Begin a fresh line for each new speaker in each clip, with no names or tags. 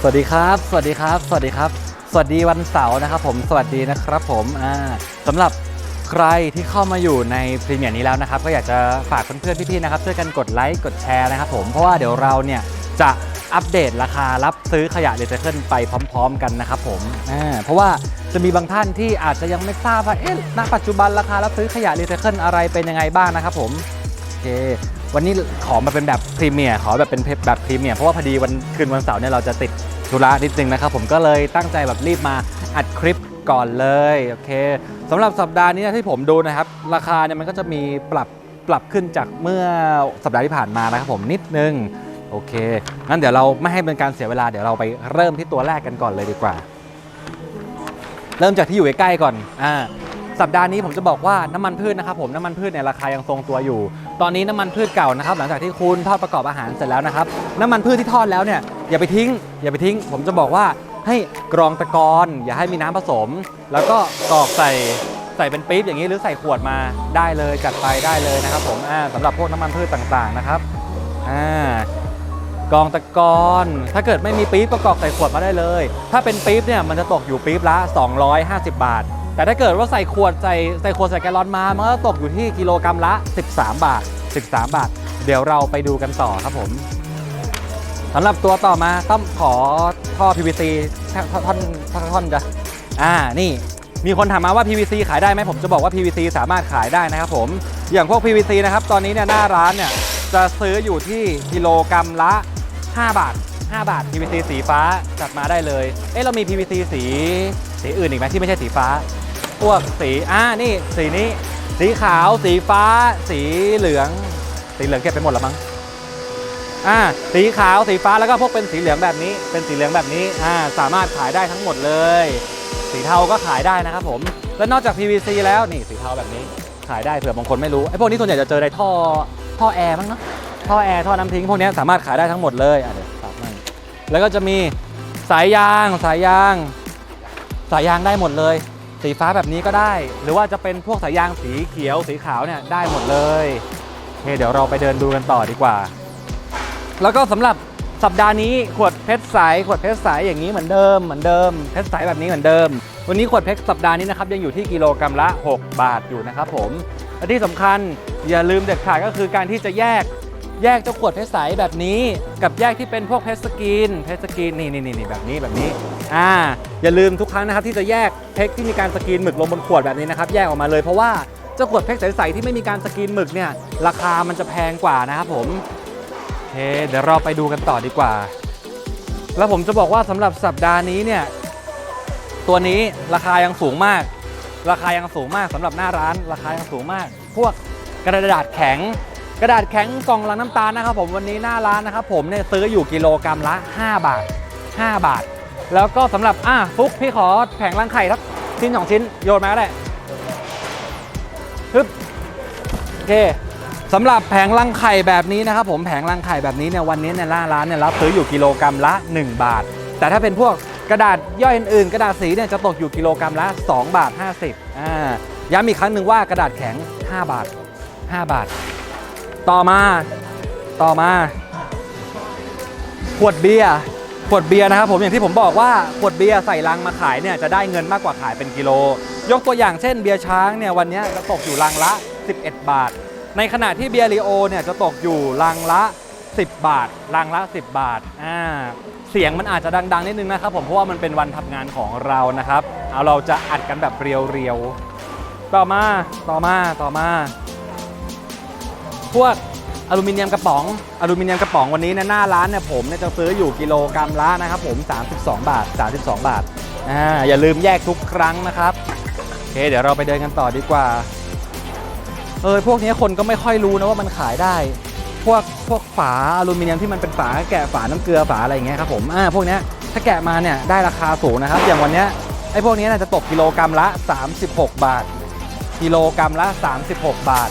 สวัสดีครับ สวัสดีครับ สวัสดีครับ สวัสดีวันเสาร์นะครับผม สวัสดีนะครับผมอ่าสำหรับใครที่เข้ามาอยู่ในพรีเมียร์นี้แล้วนะครับ ก็อยากจะฝากเพื่อนๆพี่ๆนะครับช่วยกันกดไลค์กดแชร์นะครับผมเพราะว่าเดี๋ยวเราเนี่ยจะอัปเดตราคารับซื้อขยะรีไซเคิลไปพร้อม ๆ กันนะครับผมอ่าเพราะว่าจะมีบางท่านที่อาจจะยังไม่ทราบว่าเอ๊ะณปัจจุบันราคารับซื้อขยะรีไซเคิลอะไรเป็นยังไงบ้างนะครับผมโอเค วันนี้ขอมาเป็นแบบพรีเมียร์ขอแบบเป็นแบบพรีเมียร์เพราะว่าพอดีวันคืนวันเสาร์เนี่ยเราจะติดธุระนิดนึงนะครับผมก็เลยตั้งใจแบบรีบมาอัดคลิปก่อนเลยโอเคสำหรับสัปดาห์นี้ที่ผมดูนะครับ ราคาเนี่ยมันก็จะมีปรับปรับขึ้นจากเมื่อสัปดาห์ที่ผ่านมานะครับผมนิดนึงโอเค งั้นเดี๋ยวเราไม่ให้เป็นการเสียเวลาเดี๋ยวเราไปเริ่มที่ตัวแรกกันก่อนเลยดีกว่า เริ่มจากที่อยู่ใกล้ๆก่อนอ่า สัปดาห์นี้ผมจะบอกว่าน้ำมันพืชนะครับผมน้ำมันพืชเนี่ยราคายังทรงตัวอยู่ ตอนนี้น้ำมันพืชเก่านะครับหลังจากที่คุณทอดประกอบอาหารเสร็จแล้วนะครับน้ำมันพืชที่ทอดแล้วเนี่ยอย่าไปทิ้ง อย่าไปทิ้ง ผมจะบอกว่าให้กรองตะกอนอย่าให้มีน้ำผสม แล้วก็กรอกใส่ใส่เป็นปี๊บอย่างนี้หรือใส่ขวดมาได้เลยจัดไปได้เลยนะครับผมอ่าสำหรับพวกน้ำมันพืชต่างๆนะครับอ่ากรองตะกอนถ้าเกิดไม่มีปี๊บก็กรอกใส่ขวดมาได้เลย ถ้าเป็นปี๊บเนี่ยมันจะตกอยู่ปี๊บละ 250 บาท แต่ถ้าเกิดว่าใส่ขวดใส่ใส่ขวดใส่แกลลอนมา มันก็ตกอยู่ที่กิโลกรัมละ 13 บาท 13 บาท เดี๋ยวเราไปดูกันต่อครับผมสำหรับตัวต่อมาต้องขอท่อ PVC ท่อนท่อนท่อนจะอ่านี่มีคนถามมาว่า PVC ขายได้ไหมผมจะบอกว่า PVC สามารถขายได้นะครับผม อย่างพวก PVC นะครับ ตอนนี้เนี่ยหน้าร้านเนี่ยจะซื้ออยู่ที่กิโลกรัมละ 5 บาท 5 บาท PVC สีฟ้าจัดมาได้เลย เอ๊ะเรามี PVC สีสีอื่นอีกไหมที่ไม่ใช่สีฟ้า พวกสีอ่านี่สีนี้ สีขาวสีฟ้า สีเหลือง สีเหลืองเก็บไปหมดแล้วมั้งอ่าสีขาวสีฟ้าแล้วก็พวกเป็นสีเหลืองแบบนี้ เป็นสีเหลืองแบบนี้อ่าสามารถขายได้ทั้งหมดเลย สีเทาก็ขายได้นะครับผมและนอกจาก PVC แล้วนี่สีเทาแบบนี้ขายได้เผื่อบางคนไม่รู้ไอ้พวกนี้ส่วนใหญ่จะเจอในท่อท่อแอร์มั้งเนอะท่อแอร์ท่อน้ำทิ้งพวกนี้สามารถขายได้ทั้งหมดเลยอะเดี๋ยวตัดมั่งแล้วก็จะมีสายยางสายยาง สายยางได้หมดเลย สีฟ้าแบบนี้ก็ได้ หรือว่าจะเป็นพวกสายยางสีเขียวสีขาวเนี่ยได้หมดเลยโอเคเดี๋ยวเราไปเดินดูกันต่อดีกว่า แล้วก็สำหรับสัปดาห์นี้ขวดเพชรใสขวดเพชรใสอย่างนี้เหมือนเดิมเหมือนเดิมเพชรใสแบบนี้เหมือนเดิม วันนี้ขวดเพชรสัปดาห์นี้นะครับยังอยู่ที่กิโลกรัมละ 6 บาทอยู่นะครับผมและที่สำคัญอย่าลืมเด็ดขาดก็คือการที่จะแยกแยกเจ้าขวดเพชรใสแบบนี้ กับแยกที่เป็นพวกเพชรสกรีนเพชรสกรีนนี่นี่นี่แบบนี้แบบนี้ อ่าอย่าลืมทุกครั้งนะครับที่จะแยกเพชรที่มีการสกรีนหมึกลงบนขวดแบบนี้นะครับแยกออกมาเลยเพราะว่าเจ้าขวดเพชรใสๆที่ไม่มีการสกรีนหมึกเนี่ยราคามันจะแพงกว่านะครับผมโอเคเดี๋ยวเราไปดูกันต่อดีกว่า แล้วผมจะบอกว่าสำหรับสัปดาห์นี้เนี่ยตัวนี้ราคายังสูงมาก ราคายังสูงมากสำหรับหน้าร้าน ราคายังสูงมาก พวกกระดาษแข็ง กระดาษแข็งกล่องลังน้ำตาลนะครับผมวันนี้หน้าร้านนะครับผมเนี่ยซื้ออยู่กิโลกรัมละ 5 บาท 5 บาท แล้วก็สำหรับอะฟุกพี่ขอแผงรังไข่ทักชิ้นสองชิ้นโยนมาก็ได้ฮึบโอเคสำหรับแผงรังไข่แบบนี้นะครับผมแผงรังไข่แบบนี้เนี่ยวันนี้เนี่ยร้านเนี่ยรับซื้ออยู่กิโลกรัมละ 1 บาท แต่ถ้าเป็นพวกกระดาษย่อยอื่นๆ กระดาษสีเนี่ยจะตกอยู่กิโลกรัมละ 2 บาท 50อ่าย้ำอีกครั้งหนึ่งว่ากระดาษแข็ง 5 บาท 5 บาท ต่อมาต่อมา ขวดเบียร์ ขวดเบียร์นะครับผมอย่างที่ผมบอกว่าขวดเบียร์ใส่ลังมาขายเนี่ยจะได้เงินมากกว่าขายเป็นกิโล ยกตัวอย่างเช่นเบียร์ช้างเนี่ยวันนี้จะตกอยู่ลังละ 11 บาท ในขณะที่เบียร์ลีโอเนี่ยจะตกอยู่ลังละ 10 บาท ลังละ 10 บาทอ่าเสียงมันอาจจะดัง ๆ นิดนึงนะครับผมเพราะว่ามันเป็นวันทำงานของเรานะครับเอาเราจะอัดกันแบบเรียวๆต่อมาต่อมาต่อมาพวก อลูมิเนียมกระป๋อง อลูมิเนียมกระป๋องวันนี้นยหน้าร้านเนี่ยผมเนี่ยจะซื้ออยู่กิโลกรัมละนะครับผม 32 บาท 32 บาทอ่าอย่าลืมแยกทุกครั้งนะครับโอเคเดี๋ยวเราไปเดินกันต่อดีกว่าเออพวกนี้คนก็ไม่ค่อยรู้นะว่ามันขายได้ พวกพวกฝาอลูมิเนียมที่มันเป็นฝาแกะฝาน้ำเกลือฝาอะไรอย่างเงี้ยครับผมอ่าพวกนี้ถ้าแกะมาเนี่ยได้ราคาสูงนะครับ อย่างวันนี้ไอ้พวกนี้น่าจะตกกิโลกรัมละ 36 บาท กิโลกรัมละ 36 บาท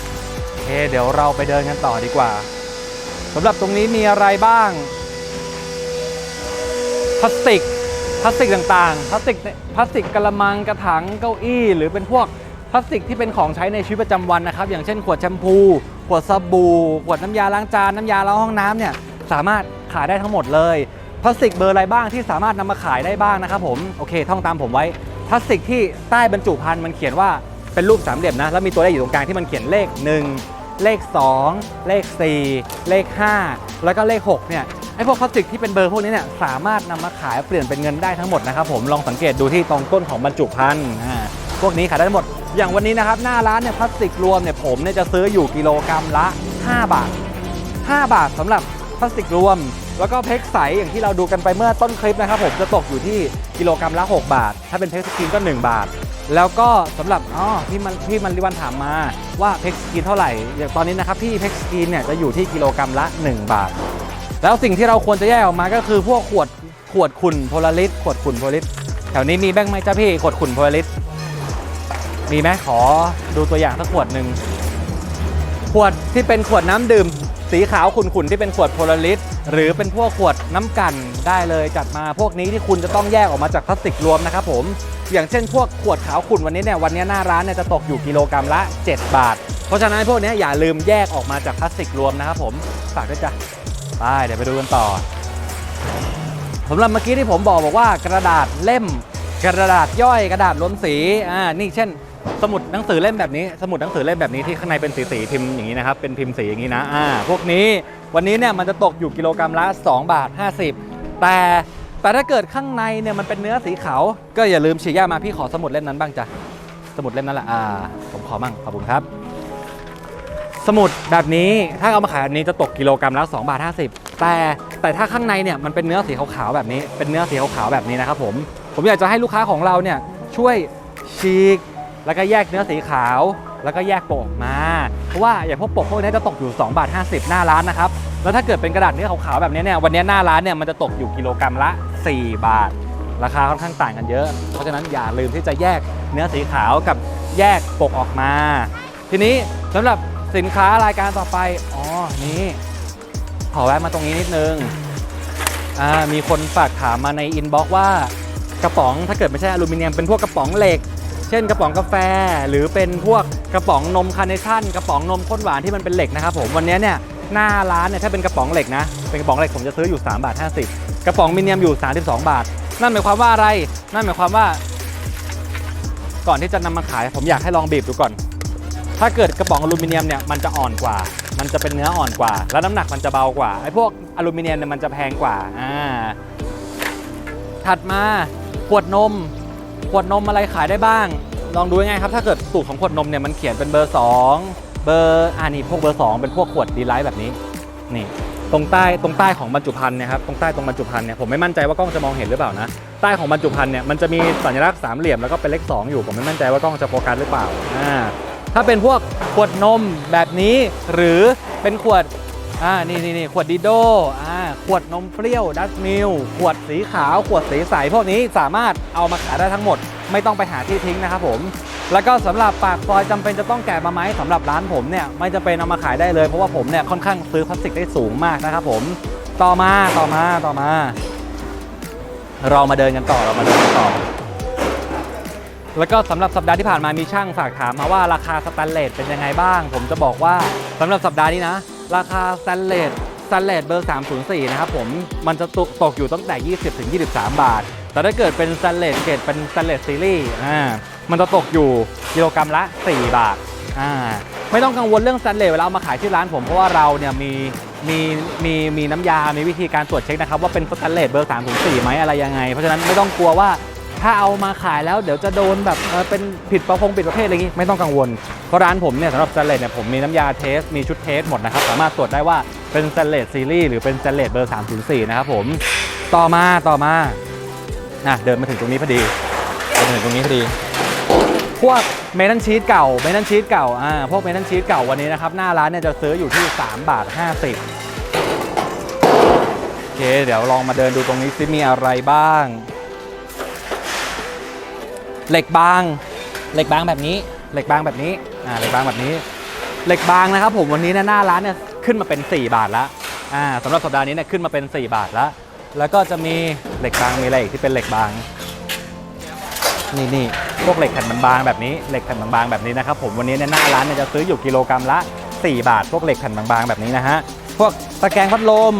เคเดี๋ยวเราไปเดินกันต่อดีกว่าสำหรับตรงนี้มีอะไรบ้างพลาสติกพลาสติกต่างๆพลาสติกพลาสติกกระมังกระถางเก้าอี้ หรือเป็นพวกพลาสติกที่เป็นของใช้ในชีวิตประจำวันนะครับ อย่างเช่นขวดแชมพู ขวดสบู่ ขวดน้ำยาล้างจานน้ำยาล้างห้องน้ำเนี่ยสามารถขายได้ทั้งหมดเลยผลาสติกเบอร์อะไรบ้างที่สามารถนำมาขายได้บ้างนะครับผมโอเค ท่องตามผมไว้พลาสติกที่ใต้บรรจุภัณฑ์มันเขียนว่าเป็นรูปสามเหลี่ยมนะแล้วมีตัวเลขอยู่ตรงกลางที่มันเขียนเลข 1 เลข 2 เลข 4 เลข 5 แล้วก็เลข6เนี่ยไอ้พวกพลาสติกที่เป็นเบอร์พวกนี้เนี่ยสามารถนำมาขายเปลี่ยนเป็นเงินได้ทั้งหมดนะครับผมลองสังเกตดูที่ตรงต้นของบรรจุภัณฑ์อ่าพวกนี้ขายได้ทั้งหมด อย่างวันนี้นะครับหน้าร้านเนี่ยพลาสติกรวมเนี่ยผมเนี่ยจะซื้ออยู่กิโลกรัมละ 5 บาท 5 บาทสำหรับพลาสติกรวม แล้วก็เพกใสอย่างที่เราดูกันไปเมื่อต้นคลิปนะครับผมจะตกอยู่ที่กิโลกรัมละ 6 บาท ถ้าเป็นเพกสกรีนก็ 1 บาท แล้วก็สำหรับอ๋อพี่มันพี่มันริวันถามมาว่าเพกสกรีนเท่าไหร่อย่างตอนนี้นะครับพี่เพกสกรีนเนี่ยจะอยู่ที่กิโลกรัมละ 1 บาท แล้วสิ่งที่เราควรจะแยกออกมาก็คือพวกขวดขวดขุ่นโพลาริสขวดขุ่นโพลาริสแถวนี้มีแบ้งไหมจ้าพี่ขวดขุ่นโพลาริสมีไหมขอดูตัวอย่างสักขวดหนึ่งขวดที่เป็นขวดน้ำดื่ม สีขาวขุ่นๆที่เป็นขวดโพลาริสหรือเป็นพวกขวดน้ำกันได้เลยจัดมาพวกนี้ที่คุณจะต้องแยกออกมาจากพลาสติกรวมนะครับผม อย่างเช่นพวกขวดขาวขุ่นวันนี้เนี่ยวันนี้หน้าร้านเนี่ยจะตกอยู่กิโลกรัมละ 7 บาท เพราะฉะนั้นพวกนี้อย่าลืมแยกออกมาจากพลาสติกรวมนะครับผมฝากด้วยจ้ะไปเดี๋ยวไปดูกันต่อสำหรับเมื่อกี้ที่ผมบอกบอกว่ากระดาษเล่ม กระดาษย่อยกระดาษรวมสีอ่านี่เช่น สมุดหนังสือเล่มแบบนี้ สมุดหนังสือเล่มแบบนี้ที่ข้างในเป็นสีสีพิมพ์อย่างนี้นะครับ เป็นพิมพ์สีอย่างนี้นะ อ่า พวกนี้วันนี้เนี่ยมันจะตกอยู่กิโลกรัมละ2บาท50 แต่แต่ถ้าเกิดข้างในเนี่ยมันเป็นเนื้อสีขาวก็อย่าลืมฉีกแยกมาพี่ขอสมุดเล่มนั้นบ้างจ้ะสมุดเล่มนั้นแหละอ่า ผมขอมั่งขอบคุณครับ สมุดแบบนี้ถ้าเอามาขายแบบนี้จะตกกิโลกรัมละ2บาท50 แต่แต่ถ้าข้างในเนี่ยมันเป็นเนื้อสีขาวๆแบบนี้ เป็นเนื้อสีขาวๆแบบนี้นะครับผมผมอยากจะให้ลูกค้าของเราเนี่ยช่วยฉีก แล้วก็แยกเนื้อสีขาว แล้วก็แยกปกอกมา เพราะว่าอย่างพวกปกพวกนี้จะตกอยู่ 2 บาท 50 หน้าร้านนะครับ แล้วถ้าเกิดเป็นกระดาษเนื้อขาวๆแบบนี้เนี่ยวันนี้หน้าร้านเนี่ยมันจะตกอยู่กิโลกรัมละ 4 บาท ราคาค่อนข้างต่างกันเยอะ เพราะฉะนั้นอย่าลืมที่จะแยกเนื้อสีขาวกับแยกปกออกมา ทีนี้สำหรับสินค้ารายการต่อไปอ๋อนี่ขอแวะมาตรงนี้นิดนึงมีคนฝากถามมาในอินบ็อกซ์ว่ากระป๋องถ้าเกิดไม่ใช่อลูมิเนียมเป็นพวกกระป๋องเหล็ก เช่นกระป๋องกาแฟ หรือเป็นพวกกระป๋องนมคาร์เนชั่นกระป๋องนมข้นหวานที่มันเป็นเหล็กนะครับผมวันนี้เนี่ยหน้าร้านเนี่ยถ้าเป็นกระป๋องเหล็กนะเป็นกระป๋องเหล็กผมจะซื้ออยู่3บาท50 กระป๋องมิเนียมอยู่ 32 บาท นั่นหมายความว่าอะไร นั่นหมายความว่า ก่อนที่จะนำมาขาย ผมอยากให้ลองบีบดูก่อน ถ้าเกิดกระป๋องอลูมิเนียมเนี่ยมันจะอ่อนกว่า มันจะเป็นเนื้ออ่อนกว่า แล้วน้ำหนักมันจะเบากว่าไอ้พวกอลูมิเนียมเนี่ยมันจะแพงกว่าอ่าถัดมาขวดนม ขวดนมอะไรขายได้บ้าง ลองดูง่ายครับ ถ้าเกิดสูตรของขวดนมเนี่ยมันเขียนเป็นเบอร์ 2 เบอร์อ่านี่พวกเบอร์ 2 เป็นพวกขวดดีไลท์แบบนี้นี่ตรงใต้ตรงใต้ของบรรจุภัณฑ์เนะครับตรงใต้ตรงบรรจุภัณฑ์เนี่ยผมไม่มั่นใจว่ากล้องจะมองเห็นหรือเปล่านะใต้ของบรรจุภัณฑ์เนี่ยมันจะมีสัญลักษณ์สามเหลี่ยมแล้วก็เป็นเลข2อยู่ผมไม่มั่นใจว่ากล้องจะโฟกัสหรือเปล่าอ่าถ้าเป็นพวกขวดนมแบบนี้ หรือเป็นขวด อ่านี่นี่นี่ขวดดิโดอ่าขวดนมเปรี้ยวดัชมิลขวดสีขาว ขวดสีใสพวกนี้สามารถเอามาขายได้ทั้งหมด ไม่ต้องไปหาที่ทิ้งนะครับผม แล้วก็สำหรับปากซอยจำเป็นจะต้องแกะมาไหมสำหรับร้านผมเนี่ยไม่จะเป็นเอามาขายได้เลยเพราะว่าผมเนี่ยค่อนข้างซื้อพลาสติกได้สูงมากนะครับผมต่อมาต่อมาต่อมา เรามาเดินกันต่อเรามาเดินกันต่อ แล้วก็สำหรับสัปดาห์ที่ผ่านมามีช่างฝากถามมาว่าราคาสแตนเลสเป็นยังไงบ้าง ผมจะบอกว่าสำหรับสัปดาห์นี้นะ ราคาสแตนเลสสแตนเลสเบอร์ 304 นะครับผม มันจะตกตกอยู่ตั้งแต่ 20 ถึง 23 บาท แต่ถ้าเกิดเป็นสแตนเลสเกรดเป็นสแตนเลสซีรีส์อ่า มันจะตกอยู่กิโลกรัมละ 4 บาท อ่า ไม่ต้องกังวลเรื่องสแตนเลสเวลาเอามาขายที่ร้านผม เพราะว่าเราเนี่ยมีมีมีมีน้ำยา มีวิธีการตรวจเช็คนะครับว่าเป็นสแตนเลสเบอร์ 304 ไหมอะไรยังไง เพราะฉะนั้นไม่ต้องกลัวว่า ถ้าเอามาขายแล้วเดี๋ยวจะโดนแบบเออเป็นผิดประพงผิดประเภทอะไรอย่างงี้ไม่ต้องกังวล เพราะร้านผมเนี่ยสำหรับสแตนเลสเนี่ยผมมีน้ำยาเทส มีชุดเทสหมดนะครับ สามารถตรวจได้ว่าเป็นสแตนเลสซีรีส์หรือเป็นสแตนเลสเบอร์304นะครับผมต่อมาต่อมาอะเดินมาถึงตรงนี้พอดีเดินมาถึงตรงนี้พอดี พวกเมทัลชีตเก่าเมทัลชีตเก่าอ่าพวกเมทัลชีตเก่าวันนี้นะครับหน้าร้านเนี่ยจะซื้ออยู่ที่3บาท50โอเค เดี๋ยวลองมาเดินดูตรงนี้ซิมีอะไรบ้าง เหล็กบาง เหล็กบางแบบนี้ เหล็กบางแบบนี้อ่าเหล็กบางแบบนี้ เหล็กบางนะครับ ผมวันนี้เนี่ยหน้าร้านเนี่ยขึ้นมาเป็น 4 บาทล้วอ่าสำหรับสัปดาห์นี้เนี่ยขึ้นมาเป็น 4 บาทล้วแล้วก็จะมีเหล็กบางมีอะไรอีกที่เป็นเหล็กบางนี่นี่พวกเหล็กแผ่นบางๆแบบนี้เหล็กแผ่นบางๆแบบนี้นะครับผมวันนี้เนี่ยหน้าร้านเนี่ยจะซื้ออยู่กิโลกรัมละ 4 บาท พวกเหล็กแผ่นบางๆแบบนี้นะฮะพวกตะแกรงพัดลม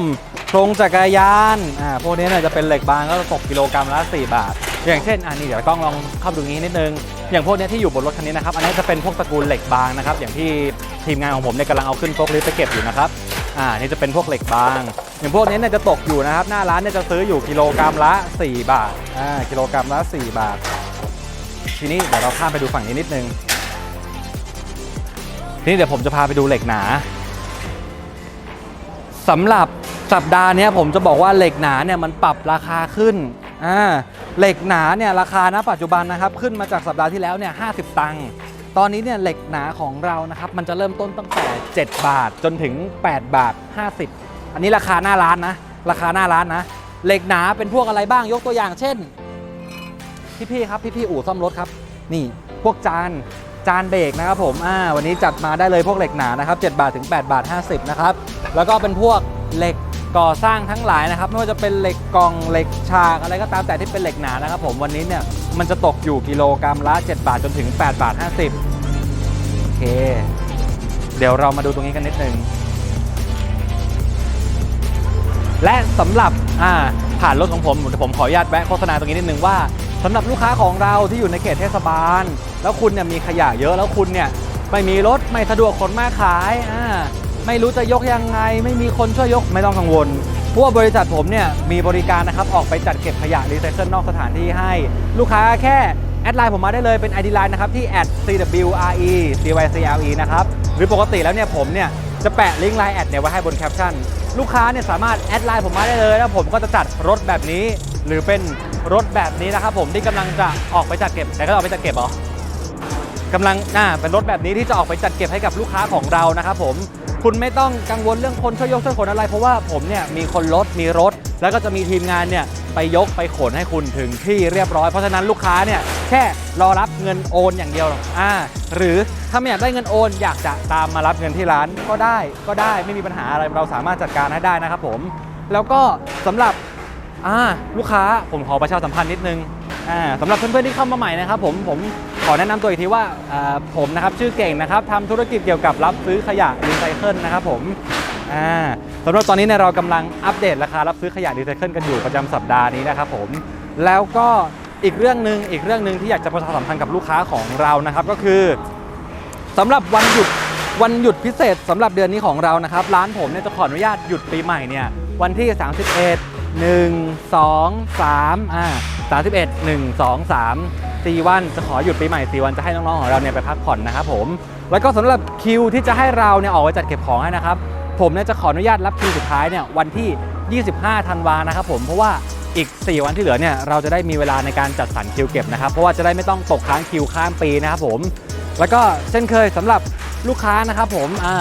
โครงจักรยานอ่าพวกนี้เนี่ยจะเป็นเหล็กบางก็ตกกิโลกรัมละ 4 บาท อย่างเช่นอันนี้เดี๋ยวกล้องลองเข้าดูนี้นิดนึง อย่างพวกนี้ที่อยู่บนรถคันนี้นะครับ อันนี้จะเป็นพวกตระกูลเหล็กบางนะครับ อย่างที่ทีมงานของผมเนี่ยกำลังเอาขึ้นโฟล์คลิฟต์ไปเก็บอยู่นะครับ อ่า นี่จะเป็นพวกเหล็กบาง อย่างพวกนี้เนี่ยจะตกอยู่นะครับ หน้าร้านเนี่ยจะซื้ออยู่กิโลกรัมละ 4 บาท อ่า กิโลกรัมละ 4 บาท ทีนี้เดี๋ยวเราข้ามไปดูฝั่งนี้นิดนึง ทีนี้เดี๋ยวผมจะพาไปดูเหล็กหนาสำหรับสัปดาห์นี้ผมจะบอกว่าเหล็กหนาเนี่ยมันปรับราคาขึ้น อ่าเหล็กหนาเนี่ยราคาณปัจจุบันนะครับขึ้นมาจากสัปดาห์ที่แล้วเนี่ย50ตังค์ตอนนี้เนี่ยเหล็กหนาของเรานะครับมันจะเริ่มต้นตั้งแต่ 7 บาทจนถึง 8 บาท 50 อันนี้ราคาหน้าร้านนะราคาหน้าร้านนะเหล็กหนาเป็นพวกอะไรบ้างยกตัวอย่างเช่น พี่ๆครับพี่ๆอู่ซ่อมรถครับ นี่พวกจานจานเบรกนะครับผมอ่าวันนี้จัดมาได้เลยพวกเหล็กหนานะครับ7บาทถึง8บาท50นะครับแล้วก็เป็นพวกเหล็ก ก่อสร้างทั้งหลายนะครับไม่ว่าจะเป็นเหล็กกล่องเหล็กฉากอะไรก็ตามแต่ที่เป็นเหล็กหนานะครับผมวันนี้เนี่ยมันจะตกอยู่กิโลกรัมละ 7 บาทจนถึง 8 บาท 50 โอเค เดี๋ยวเรามาดูตรงนี้กันนิดนึง และสำหรับอ่าผ่านรถของผมผมขออนุญาตแวะโฆษณาตรงนี้นิดนึงว่าสำหรับลูกค้าของเราที่อยู่ในเขตเทศบาล แล้วคุณเนี่ยมีขยะเยอะแล้วคุณเนี่ยไม่มีรถไม่สะดวกขนมาขายอ่า ไม่รู้จะยกยังไง ไม่มีคนช่วยยกไม่ต้องกังวลเพราะว่าบริษัทผมเนี่ยมีบริการนะครับออกไปจัดเก็บขยะรีไซเคิลนอกสถานที่ให้ ลูกค้าแค่แอดไลน์ผมมาได้เลยเป็น ID Line นะครับที่ @cwre cycle นะครับหรือปกติแล้วเนี่ยผมเนี่ยจะแปะลิงก์ไลน์แอดเนี่ยไว้ให้บนแคปชั่นลูกค้าเนี่ยสามารถแอดไลน์ผมมาได้เลยแล้วผมก็จะจัดรถแบบนี้ หรือเป็นรถแบบนี้นะครับผมที่กำลังจะออกไปจัดเก็บไหนก็ออกไปจัดเก็บเหรอกำลังอ่าเป็นรถแบบนี้ที่จะออกไปจัดเก็บให้กับลูกค้าของเรานะครับผม คุณไม่ต้องกังวลเรื่องคนช่วยยกช่วยขนอะไร เพราะว่าผมเนี่ยมีคนรถมีรถ แล้วก็จะมีทีมงานเนี่ยไปยกไปขนให้คุณถึงที่เรียบร้อยเพราะฉะนั้นลูกค้าเนี่ยแค่รอรับเงินโอนอย่างเดียวอ่าหรือถ้าไม่อยากได้เงินโอนอยากจะตามมารับเงินที่ร้านก็ได้ก็ได้ไม่มีปัญหาอะไรเราสามารถจัดการให้ได้นะครับผม แล้วก็สำหรับอ่าลูกค้าผมขอประชาสัมพันธ์นิดนึงอ่าสำหรับเพื่อนๆที่เข้ามาใหม่นะครับผมผม ขอแนะนำตัวอีกทีว่าผมนะครับชื่อเก่งนะครับทำธุรกิจเกี่ยวกับรับซื้อขยะรีไซเคิลนะครับผมสำหรับตอนนี้เนี่ยเรากำลังอัปเดตราคารับซื้อขยะรีไซเคิลกันอยู่ประจำสัปดาห์นี้นะครับผมแล้วก็อีกเรื่องหนึ่งอีกเรื่องหนึ่งที่อยากจะประชาสัมพันธ์กับลูกค้าของเรานะครับ ก็คือสำหรับวันหยุดวันหยุดพิเศษสำหรับเดือนนี้ของเรานะครับ ร้านผมเนี่ยจะขออนุญาตหยุดปีใหม่เนี่ยวันที่ 31 1 2 3อ่า31 1 2 3 4 วันจะขอหยุดปีใหม่ 4 วันจะให้น้องๆของเราเนี่ยไปพักผ่อนนะครับผม แล้วก็สำหรับคิวที่จะให้เราเนี่ยออกไปจัดเก็บของให้นะครับ ผมเนี่ยจะขออนุญาตรับคิวสุดท้ายเนี่ยวันที่ 25 ธันวานะครับผม เพราะว่าอีก 4 วันที่เหลือเนี่ยเราจะได้มีเวลาในการจัดสรรคิวเก็บนะครับ เพราะว่าจะได้ไม่ต้องตกค้างคิวข้ามปีนะครับผม แล้วก็เช่นเคยสำหรับลูกค้านะครับผมอ่า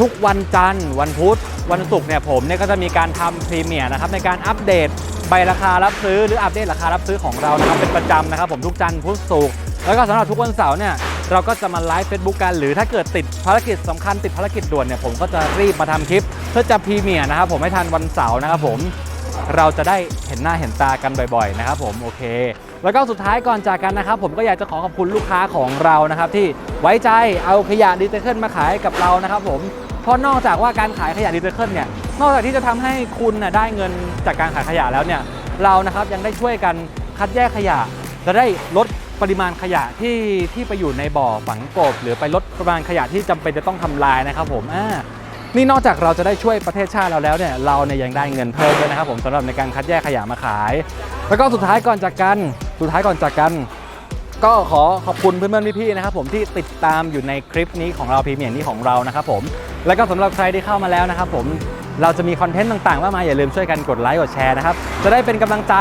ทุกวันจันทร์วันพุธ วันศุกร์เนี่ยผมเนี่ยก็จะมีการทำพรีเมียร์นะครับในการอัปเดตใบราคารับซื้อหรืออัปเดตราคารับซื้อของเรานะครับเป็นประจำนะครับผมทุกจันทร์พุธศุกร์แล้วก็สำหรับทุกวันเสาร์เนี่ยเราก็จะมาไลฟ์เฟซบุ๊กกัน หรือถ้าเกิดติดภารกิจสำคัญติดภารกิจด่วนเนี่ยผมก็จะรีบมาทำคลิป เพื่อจะพรีเมียร์นะครับผมให้ทันวันเสาร์นะครับผมเราจะได้เห็นหน้าเห็นตากันบ่อยๆนะครับผมโอเค แล้วก็สุดท้ายก่อนจากกันนะครับ ผมก็อยากจะขอขอบคุณลูกค้าของเรานะครับที่ไว้ใจเอาขยะดีไซเคิลมาขายกับเรานะครับผม เพราะนอกจากว่าการขายขยะดีไซเคิลเนี่ยนอกจากที่จะทำให้คุณน่ะได้เงินจากการขายขยะแล้วเนี่ยเรานะครับยังได้ช่วยกันคัดแยกขยะจะได้ลดปริมาณขยะที่ที่ไปอยู่ในบ่อฝังกบ หรือไปลดปริมาณขยะที่จำเป็นจะต้องทำลายนะครับผมอ่านี่นอกจากเราจะได้ช่วยประเทศชาติเราแล้วเนี่ยเราเนี่ยยังได้เงินเพิ่มด้วยนะครับผมสำหรับในการคัดแยกขยะมาขาย แล้วก็สุดท้ายก่อนจากกันสุดท้ายก่อนจากกัน ก็ขอขอบคุณเพื่อนๆพี่ๆนะครับผมที่ติดตามอยู่ในคลิปนี้ของเราพรีเมียร์นี้ของเรานะครับผม แล้วก็สำหรับใครที่เข้ามาแล้วนะครับผมเราจะมีคอนเทนต์ต่างๆมากมายอย่าลืมช่วยกันกดไลค์กดแชร์นะครับจะได้เป็นกำลังใจ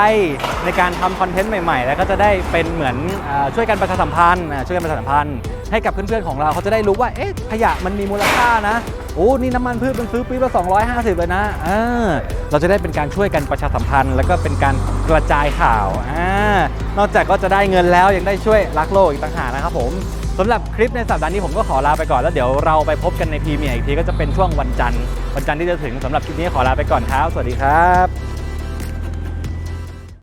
ในการทำคอนเทนต์ใหม่ๆ แล้วก็จะได้เป็นเหมือนอ่าช่วยกันประชาสัมพันธ์อ่าช่วยกันประชาสัมพันธ์ ให้กับเพื่อนๆของเราเขาจะได้รู้ว่าเอ๊ะขยะมันมีมูลค่านะโอ้นี่น้ำมันพืชมันซื้อปีละ250 เลยนะอ่าเราจะได้เป็นการช่วยกันประชาสัมพันธ์ แล้วก็เป็นการกระจายข่าวอ่านอกจากก็จะได้เงินแล้วยังได้ช่วยรักโลกอีกต่างหากนะครับผม สำหรับคลิปในสัปดาห์นี้ผมก็ขอลาไปก่อนแล้วเดี๋ยวเราไปพบกันในพรีเมียร์อีกทีก็จะเป็นช่วงวันจันทร์วันจันทร์ที่จะถึงสำหรับคลิปนี้ขอลาไปก่อนครับ สวัสดีครับ